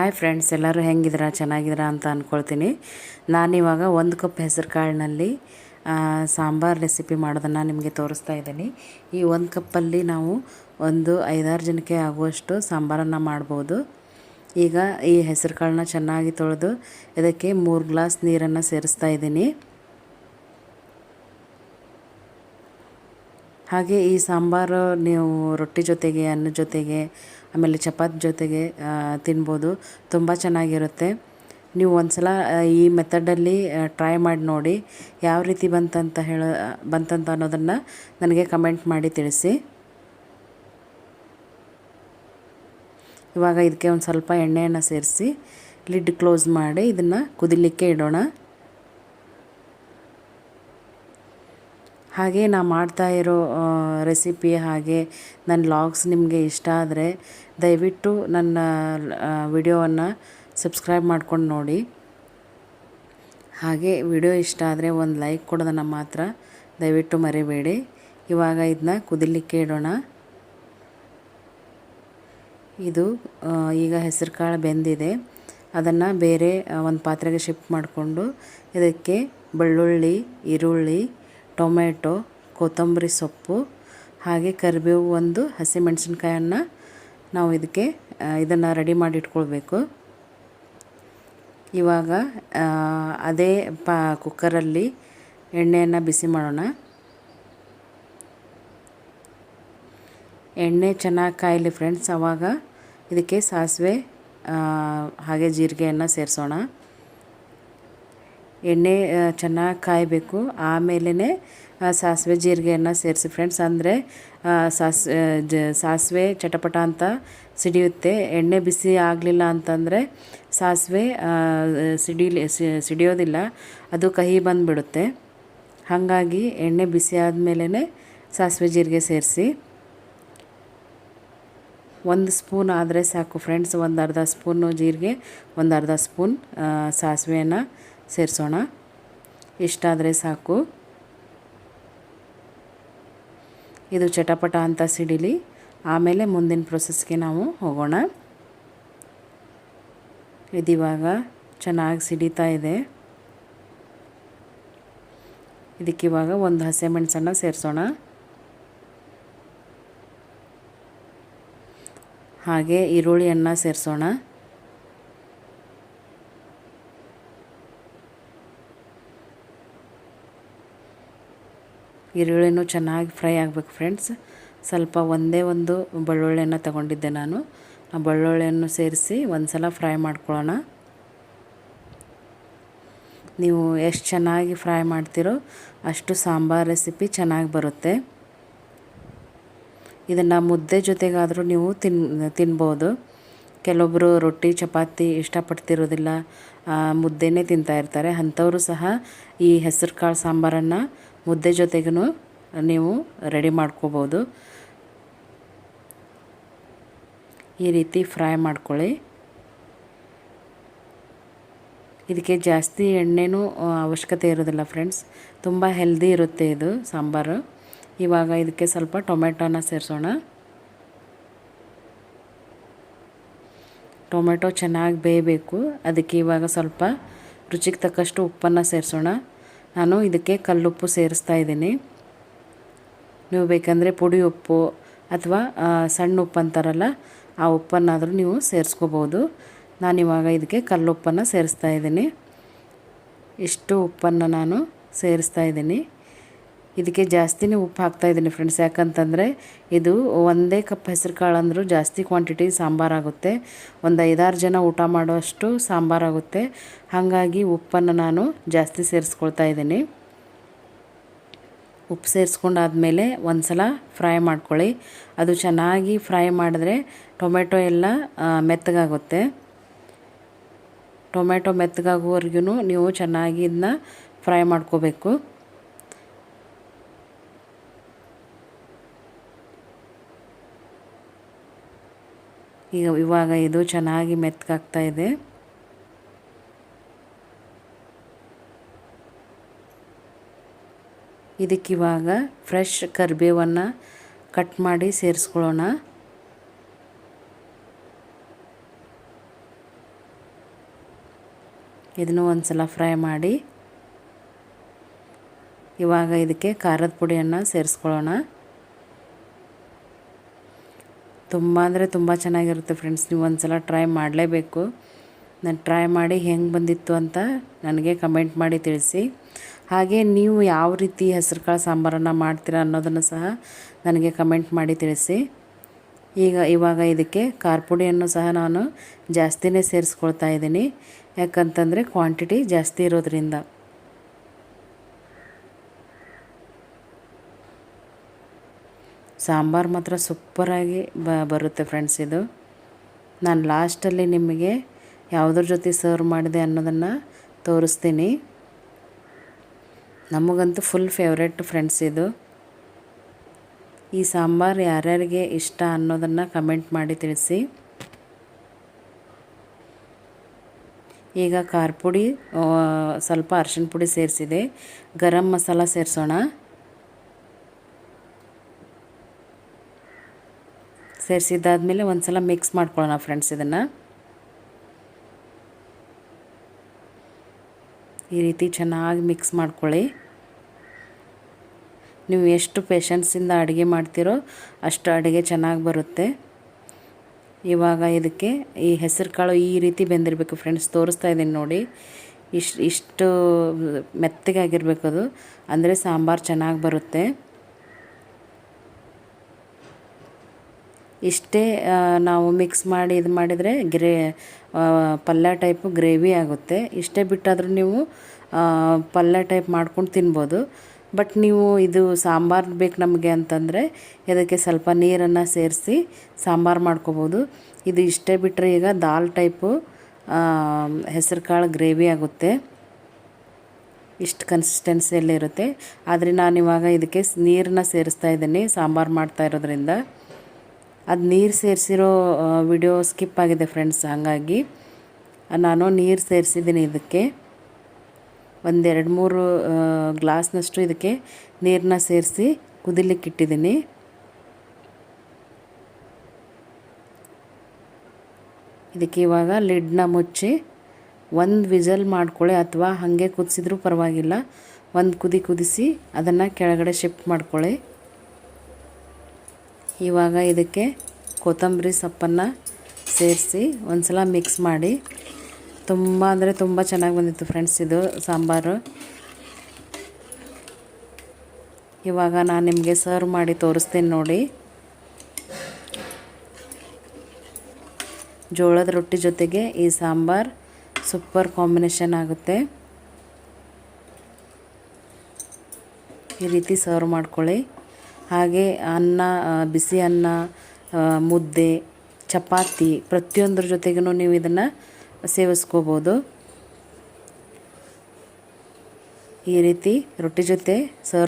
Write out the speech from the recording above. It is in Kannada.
ಹಾಯ್ ಫ್ರೆಂಡ್ಸ್ ಎಲ್ಲರೂ ಹೆಂಗಿದ್ದೀರಾ? ಚೆನ್ನಾಗಿದ್ದೀರಾ ಅಂತ ಅಂದ್ಕೊಳ್ತೀನಿ ನಾನಿವಾಗ ಒಂದು ಕಪ್ ಹೆಸರು ಕಾಳಿನಲ್ಲಿ ಸಾಂಬಾರು ರೆಸಿಪಿ ಮಾಡೋದನ್ನು ನಿಮಗೆ ತೋರಿಸ್ತಾ ಇದ್ದೀನಿ. ಈ ಒಂದು ಕಪ್ಪಲ್ಲಿ ನಾವು ಒಂದು ಐದಾರು ಜನಕ್ಕೆ ಆಗುವಷ್ಟು ಸಾಂಬಾರನ್ನು ಮಾಡ್ಬೋದು. ಈಗ ಈ ಹೆಸರು ಕಾಳನ್ನ ಚೆನ್ನಾಗಿ ತೊಳೆದು ಇದಕ್ಕೆ ಮೂರು ಗ್ಲಾಸ್ ನೀರನ್ನು ಸೇರಿಸ್ತಾ ಇದ್ದೀನಿ. ಹಾಗೆ ಈ ಸಾಂಬಾರು ನೀವು ರೊಟ್ಟಿ ಜೊತೆಗೆ ಅನ್ನದ ಜೊತೆಗೆ ಆಮೇಲೆ ಚಪಾತಿ ಜೊತೆಗೆ ತಿನ್ಬೋದು. ತುಂಬ ಚೆನ್ನಾಗಿರುತ್ತೆ. ನೀವು ಒಂದು ಸಲ ಈ ಮೆಥಡಲ್ಲಿ ಟ್ರೈ ಮಾಡಿ ನೋಡಿ ಯಾವ ರೀತಿ ಬಂತಂತ ಹೇಳ, ಬಂತಂತ ಅನ್ನೋದನ್ನು ನನಗೆ ಕಮೆಂಟ್ ಮಾಡಿ ತಿಳಿಸಿ. ಇವಾಗ ಇದಕ್ಕೆ ಒಂದು ಸ್ವಲ್ಪ ಎಣ್ಣೆಯನ್ನು ಸೇರಿಸಿ ಲಿಡ್ ಕ್ಲೋಸ್ ಮಾಡಿ ಇದನ್ನು ಕುದಿಲಿಕ್ಕೆ ಇಡೋಣ. ಹಾಗೆ ನಾ ಮಾಡ್ತಾ ಇರೋ ರೆಸಿಪಿ ಹಾಗೆ ನನ್ನ ಲಾಗ್ಸ್ ನಿಮಗೆ ಇಷ್ಟ ಆದರೆ ದಯವಿಟ್ಟು ನನ್ನ ವಿಡಿಯೋವನ್ನು ಸಬ್ಸ್ಕ್ರೈಬ್ ಮಾಡ್ಕೊಂಡು ನೋಡಿ. ಹಾಗೆ ವಿಡಿಯೋ ಇಷ್ಟ ಆದರೆ ಒಂದು ಲೈಕ್ ಕೊಡೋದನ್ನು ಮಾತ್ರ ದಯವಿಟ್ಟು ಮರಿಬೇಡಿ. ಇವಾಗ ಇದನ್ನ ಕುದಿಲಿಕ್ಕೆ ಇಡೋಣ. ಇದು ಈಗ ಹೆಸರು ಕಾಳು ಬೆಂದಿದೆ. ಅದನ್ನು ಬೇರೆ ಒಂದು ಪಾತ್ರೆಗೆ ಶಿಫ್ಟ್ ಮಾಡಿಕೊಂಡು ಇದಕ್ಕೆ ಬೆಳ್ಳುಳ್ಳಿ, ಈರುಳ್ಳಿ ಟೊಮೆಟೊ, ಕೊತ್ತಂಬರಿ ಸೊಪ್ಪು, ಹಾಗೆ ಕರಿಬೇವು ಒಂದು ಹಸಿಮೆಣಸಿನ್ಕಾಯನ್ನು ನಾವು ಇದಕ್ಕೆ ಇದನ್ನು ರೆಡಿ ಮಾಡಿ ಇಟ್ಕೊಳ್ಬೇಕು. ಇವಾಗ ಅದೇ ಪಾ, ಕುಕ್ಕರಲ್ಲಿ ಎಣ್ಣೆಯನ್ನು ಬಿಸಿ ಮಾಡೋಣ. ಎಣ್ಣೆ ಚೆನ್ನಾಗಿ ಕಾಯಲಿ ಫ್ರೆಂಡ್ಸ್ ಆವಾಗ ಇದಕ್ಕೆ ಸಾಸಿವೆ ಹಾಗೆ ಜೀರಿಗೆಯನ್ನು ಸೇರಿಸೋಣ. ಎಣ್ಣೆ ಚೆನ್ನಾಗಿ ಕಾಯಬೇಕು. ಆಮೇಲೆ ಸಾಸಿವೆ ಜೀರಿಗೆಯನ್ನು ಸೇರಿಸಿ ಫ್ರೆಂಡ್ಸ್ ಅಂದರೆ ಸಾಸ್ ಸಾಸಿವೆ ಚಟಪಟ ಅಂತ ಸಿಡಿಯುತ್ತೆ. ಎಣ್ಣೆ ಬಿಸಿ ಆಗಲಿಲ್ಲ ಅಂತಂದರೆ ಸಾಸಿವೆ ಸಿಡಿಲಿ ಸಿಡಿಯೋದಿಲ್ಲ. ಅದು ಕಹಿ ಬಂದುಬಿಡುತ್ತೆ. ಹಾಗಾಗಿ ಎಣ್ಣೆ ಬಿಸಿ ಆದಮೇಲೆ ಸಾಸಿವೆ ಜೀರಿಗೆ ಸೇರಿಸಿ. ಒಂದು ಸ್ಪೂನ್ ಆದರೆ ಸಾಕು ಫ್ರೆಂಡ್ಸ್ ಒಂದು ಅರ್ಧ ಸ್ಪೂನು ಜೀರಿಗೆ ಒಂದು ಅರ್ಧ ಸ್ಪೂನ್ ಸಾಸಿವೆಯನ್ನು ಸೇರಿಸೋಣ. ಇಷ್ಟಾದರೆ ಸಾಕು. ಇದು ಚಟಪಟ ಅಂತ ಸಿಡಿಲಿ. ಆಮೇಲೆ ಮುಂದಿನ ಪ್ರೊಸೆಸ್ಗೆ ನಾವು ಹೋಗೋಣ. ಇದಿವಾಗ ಚೆನ್ನಾಗಿ ಸಿಡಿತಾ ಇದೆ. ಇದಕ್ಕಿವಾಗ ಒಂದು ಹಸಿಮೆಣಸನ್ನು ಸೇರಿಸೋಣ. ಹಾಗೆ ಈರುಳ್ಳಿಯನ್ನು ಸೇರಿಸೋಣ. ಈರುಳ್ಳಿನೂ ಚೆನ್ನಾಗಿ ಫ್ರೈ ಆಗಬೇಕು ಫ್ರೆಂಡ್ಸ್. ಸ್ವಲ್ಪ ಒಂದೇ ಒಂದು ಬೆಳ್ಳುಳ್ಳಿಯನ್ನು ತಗೊಂಡಿದ್ದೆ ನಾನು. ಆ ಬೆಳ್ಳುಳ್ಳಿಯನ್ನು ಸೇರಿಸಿ ಒಂದು ಸಲ ಫ್ರೈ ಮಾಡ್ಕೊಳ್ಳೋಣ. ನೀವು ಎಷ್ಟು ಚೆನ್ನಾಗಿ ಫ್ರೈ ಮಾಡ್ತಿರೋ ಅಷ್ಟು ಸಾಂಬಾರು ರೆಸಿಪಿ ಚೆನ್ನಾಗಿ ಬರುತ್ತೆ. ಇದನ್ನು ಮುದ್ದೆ ಜೊತೆಗಾದರೂ ನೀವು ತಿನ್, ತಿನ್ಬೋದು. ಕೆಲವೊಬ್ಬರು ರೊಟ್ಟಿ, ಚಪಾತಿ ಇಷ್ಟಪಡ್ತಿರೋದಿಲ್ಲ. ಮುದ್ದೆನೇ ತಿಂತಾ ಇರ್ತಾರೆ. ಅಂಥವರು ಸಹ ಈ ಹೆಸರು ಕಾಳು ಸಾಂಬಾರನ್ನು ಮುದ್ದೆ ಜೊತೆಗೂ ನೀವು ರೆಡಿ ಮಾಡ್ಕೋಬೋದು. ಈ ರೀತಿ ಫ್ರೈ ಮಾಡ್ಕೊಳ್ಳಿ. ಇದಕ್ಕೆ ಜಾಸ್ತಿ ಎಣ್ಣೆನೂ ಅವಶ್ಯಕತೆ ಇರೋದಿಲ್ಲ ಫ್ರೆಂಡ್ಸ್. ತುಂಬ ಹೆಲ್ದಿ ಇರುತ್ತೆ ಇದು ಸಾಂಬಾರು. ಇವಾಗ ಇದಕ್ಕೆ ಸ್ವಲ್ಪ ಟೊಮೆಟೊನ ಸೇರಿಸೋಣ. ಟೊಮೆಟೊ ಚೆನ್ನಾಗಿ ಬೇಯಬೇಕು. ಅದಕ್ಕೆ ಇವಾಗ ಸ್ವಲ್ಪ ರುಚಿಗೆ ತಕ್ಕಷ್ಟು ಉಪ್ಪನ್ನು ಸೇರಿಸೋಣ. ನಾನು ಇದಕ್ಕೆ ಕಲ್ಲುಪ್ಪು ಸೇರಿಸ್ತಾ ಇದ್ದೀನಿ. ನೀವು ಬೇಕಂದರೆ ಪುಡಿ ಉಪ್ಪು ಅಥವಾ ಸಣ್ಣ ಉಪ್ಪು ಅಂತಾರಲ್ಲ, ಆ ಉಪ್ಪನ್ನಾದರೂ ನೀವು ಸೇರಿಸ್ಕೋಬೋದು ನಾನಿವಾಗ ಇದಕ್ಕೆ ಕಲ್ಲುಪ್ಪನ್ನು ಸೇರಿಸ್ತಾ ಇದ್ದೀನಿ. ಇಷ್ಟು ಉಪ್ಪನ್ನು ನಾನು ಸೇರಿಸ್ತಾ ಇದ್ದೀನಿ. ಇದಕ್ಕೆ ಜಾಸ್ತಿನೇ ಉಪ್ಪು ಹಾಕ್ತಾಯಿದ್ದೀನಿ ಫ್ರೆಂಡ್ಸ್ ಯಾಕಂತಂದರೆ ಇದು ಒಂದೇ ಕಪ್ ಹೆಸರು ಕಾಳು ಅಂದರೂ ಜಾಸ್ತಿ ಕ್ವಾಂಟಿಟಿ ಸಾಂಬಾರಾಗುತ್ತೆ. ಒಂದು ಐದಾರು ಜನ ಊಟ ಮಾಡುವಷ್ಟು ಸಾಂಬಾರಾಗುತ್ತೆ. ಹಾಗಾಗಿ ಉಪ್ಪನ್ನು ನಾನು ಜಾಸ್ತಿ ಸೇರಿಸ್ಕೊಳ್ತಾ ಇದ್ದೀನಿ. ಉಪ್ಪು ಸೇರಿಸ್ಕೊಂಡಾದಮೇಲೆ ಒಂದು ಸಲ ಫ್ರೈ ಮಾಡ್ಕೊಳ್ಳಿ. ಅದು ಚೆನ್ನಾಗಿ ಫ್ರೈ ಮಾಡಿದ್ರೆ ಟೊಮೆಟೊ ಎಲ್ಲ ಮೆತ್ತಗಾಗುತ್ತೆ. ಟೊಮೆಟೊ ಮೆತ್ತಗಾಗುವವರೆಗೂ ನೀವು ಚೆನ್ನಾಗಿ ಇದನ್ನ ಫ್ರೈ ಮಾಡ್ಕೋಬೇಕು. ಈಗ ಇವಾಗ ಇದು ಚೆನ್ನಾಗಿ ಮೆತ್ತಗಾಗ್ತಾ ಇದೆ. ಇದಕ್ಕಿವಾಗ ಫ್ರೆಶ್ ಕರಿಬೇವನ್ನು ಕಟ್ ಮಾಡಿ ಸೇರಿಸ್ಕೊಳ್ಳೋಣ. ಇದನ್ನು ಒಂದು ಸಲ ಫ್ರೈ ಮಾಡಿ. ಇವಾಗ ಇದಕ್ಕೆ ಖಾರದ ಪುಡಿಯನ್ನು ಸೇರಿಸ್ಕೊಳ್ಳೋಣ. ತುಂಬ ಅಂದರೆ ತುಂಬ ಚೆನ್ನಾಗಿರುತ್ತೆ ಫ್ರೆಂಡ್ಸ್ ನೀವು ಒಂದು ಸಲ ಟ್ರೈ ಮಾಡಲೇಬೇಕು. ನಾನು ಟ್ರೈ ಮಾಡಿ ಹೆಂಗೆ ಬಂದಿತ್ತು ಅಂತ ನನಗೆ ಕಮೆಂಟ್ ಮಾಡಿ ತಿಳಿಸಿ. ಹಾಗೆ ನೀವು ಯಾವ ರೀತಿ ಹೆಸರು ಕಾಳು ಸಾಂಬಾರನ್ನು ಮಾಡ್ತೀರಾ ಅನ್ನೋದನ್ನು ಸಹ ನನಗೆ ಕಮೆಂಟ್ ಮಾಡಿ ತಿಳಿಸಿ. ಈಗ ಇವಾಗ ಇದಕ್ಕೆ ಖಾರ ಪುಡಿಯನ್ನು ಸಹ ನಾನು ಜಾಸ್ತಿನೇ ಸೇರಿಸ್ಕೊಳ್ತಾ ಇದ್ದೀನಿ. ಯಾಕಂತಂದರೆ ಕ್ವಾಂಟಿಟಿ ಜಾಸ್ತಿ ಇರೋದ್ರಿಂದ. ಸಾಂಬಾರು ಮಾತ್ರ ಸೂಪರಾಗಿ ಬರುತ್ತೆ ಫ್ರೆಂಡ್ಸ್ ಇದು. ನಾನು ಲಾಸ್ಟಲ್ಲಿ ನಿಮಗೆ ಯಾವುದ್ರ ಜೊತೆ ಸರ್ವ್ ಮಾಡಿದೆ ಅನ್ನೋದನ್ನು ತೋರಿಸ್ತೀನಿ. ನಮಗಂತೂ ಫುಲ್ ಫೇವ್ರೆಟ್ ಫ್ರೆಂಡ್ಸ್ ಇದು. ಈ ಸಾಂಬಾರು ಯಾರ್ಯಾರಿಗೆ ಇಷ್ಟ ಅನ್ನೋದನ್ನು ಕಮೆಂಟ್ ಮಾಡಿ ತಿಳಿಸಿ. ಈಗ ಖಾರ ಪುಡಿ ಸ್ವಲ್ಪ ಅರ್ಶಿನ ಪುಡಿ ಸೇರಿಸಿದೆ. ಗರಂ ಮಸಾಲ ಸೇರಿಸೋಣ. ಸೇರಿಸಿದ್ದಾದಮೇಲೆ ಒಂದು ಸಲ ಮಿಕ್ಸ್ ಮಾಡ್ಕೊಳ್ಳೋಣ ಫ್ರೆಂಡ್ಸ್ ಇದನ್ನು. ಈ ರೀತಿ ಚೆನ್ನಾಗಿ ಮಿಕ್ಸ್ ಮಾಡ್ಕೊಳ್ಳಿ. ನೀವು ಎಷ್ಟು ಪೇಷನ್ಸಿಂದ ಅಡುಗೆ ಮಾಡ್ತೀರೋ ಅಷ್ಟು ಅಡುಗೆ ಚೆನ್ನಾಗಿ ಬರುತ್ತೆ. ಇವಾಗ ಇದಕ್ಕೆ ಈ ಹೆಸರು ಕಾಳು ಈ ರೀತಿ ಬೆಂದಿರಬೇಕು ಫ್ರೆಂಡ್ಸ್ ತೋರಿಸ್ತಾ ಇದ್ದೀನಿ ನೋಡಿ. ಇಷ್ಟು ಇಷ್ಟು ಮೆತ್ತಗಾಗಿರ್ಬೇಕು ಅದು. ಅಂದರೆ ಸಾಂಬಾರು ಚೆನ್ನಾಗಿ ಬರುತ್ತೆ. ಇಷ್ಟೇ ನಾವು ಮಿಕ್ಸ್ ಮಾಡಿ ಇದು ಮಾಡಿದರೆ ಗ್ರೇ ಪಲ್ಯ ಟೈಪು ಗ್ರೇವಿ ಆಗುತ್ತೆ. ಇಷ್ಟೇ ಬಿಟ್ಟಾದರೂ ನೀವು ಪಲ್ಯ ಟೈಪ್ ಮಾಡ್ಕೊಂಡು ತಿನ್ಬೋದು. ಬಟ್ ನೀವು ಇದು ಸಾಂಬಾರು ಬೇಕು ನಮಗೆ ಅಂತಂದರೆ, ಇದಕ್ಕೆ ಸ್ವಲ್ಪ ನೀರನ್ನು ಸೇರಿಸಿ ಸಾಂಬಾರು ಮಾಡ್ಕೋಬೋದು. ಇದು ಇಷ್ಟೇ ಬಿಟ್ಟರೆ ಈಗ ದಾಲ್ ಟೈಪು ಹೆಸರು ಕಾಳು ಗ್ರೇವಿ ಆಗುತ್ತೆ. ಇಷ್ಟು ಕನ್ಸಿಸ್ಟೆನ್ಸಿಯಲ್ಲಿ ಇರುತ್ತೆ. ಆದರೆ ನಾನು ಇವಾಗ ಇದಕ್ಕೆ ನೀರನ್ನ ಸೇರಿಸ್ತಾ ಇದ್ದೀನಿ, ಸಾಂಬಾರು ಮಾಡ್ತಾ ಇರೋದ್ರಿಂದ. ಅದು ನೀರು ಸೇರಿಸಿರೋ ವಿಡಿಯೋ ಸ್ಕಿಪ್ ಆಗಿದೆ ಫ್ರೆಂಡ್ಸ್ ಹಾಗಾಗಿ ನಾನು ನೀರು ಸೇರಿಸಿದ್ದೀನಿ ಇದಕ್ಕೆ. ಒಂದೆರಡು ಮೂರು ಗ್ಲಾಸ್ನಷ್ಟು ಇದಕ್ಕೆ ನೀರನ್ನ ಸೇರಿಸಿ ಕುದಿಲಿಕ್ಕೆ ಇಟ್ಟಿದ್ದೀನಿ. ಇದಕ್ಕೆ ಇವಾಗ ಲಿಡ್ನ ಮುಚ್ಚಿ ಒಂದು ವಿಜಲ್ ಮಾಡ್ಕೊಳ್ಳಿ ಅಥವಾ ಹಾಗೆ ಕುದಿಸಿದ್ರೂ ಪರವಾಗಿಲ್ಲ. ಒಂದು ಕುದಿ ಕುದಿಸಿ ಅದನ್ನು ಕೆಳಗಡೆ ಶಿಫ್ಟ್ ಮಾಡ್ಕೊಳ್ಳಿ ಇವಾಗ ಇದಕ್ಕೆ ಕೊತ್ತಂಬರಿ ಸೊಪ್ಪನ್ನು ಸೇರಿಸಿ ಒಂದು ಸಲ ಮಿಕ್ಸ್ ಮಾಡಿ. ತುಂಬ ಅಂದರೆ ತುಂಬ ಚೆನ್ನಾಗಿ ಬಂದಿತ್ತು ಫ್ರೆಂಡ್ಸ್ ಇದು ಸಾಂಬಾರು. ಇವಾಗ ನಾನು ನಿಮಗೆ ಸರ್ವ್ ಮಾಡಿ ತೋರಿಸ್ತೀನಿ ನೋಡಿ. ಜೋಳದ ರೊಟ್ಟಿ ಜೊತೆಗೆ ಈ ಸಾಂಬಾರು ಸೂಪರ್ ಕಾಂಬಿನೇಷನ್ ಆಗುತ್ತೆ. ಈ ರೀತಿ ಸರ್ವ್ ಮಾಡ್ಕೊಳ್ಳಿ. ಹಾಗೆ ಅನ್ನ ಬಿಸಿ ಅನ್ನ ಮುದ್ದೆ, ಚಪಾತಿ ಪ್ರತಿಯೊಂದ್ರ ಜೊತೆಗೂ ನೀವು ಇದನ್ನು ಸೇವಿಸ್ಕೋಬೋದು. ಈ ರೀತಿ ರೊಟ್ಟಿ ಜೊತೆ ಸರ್ವ್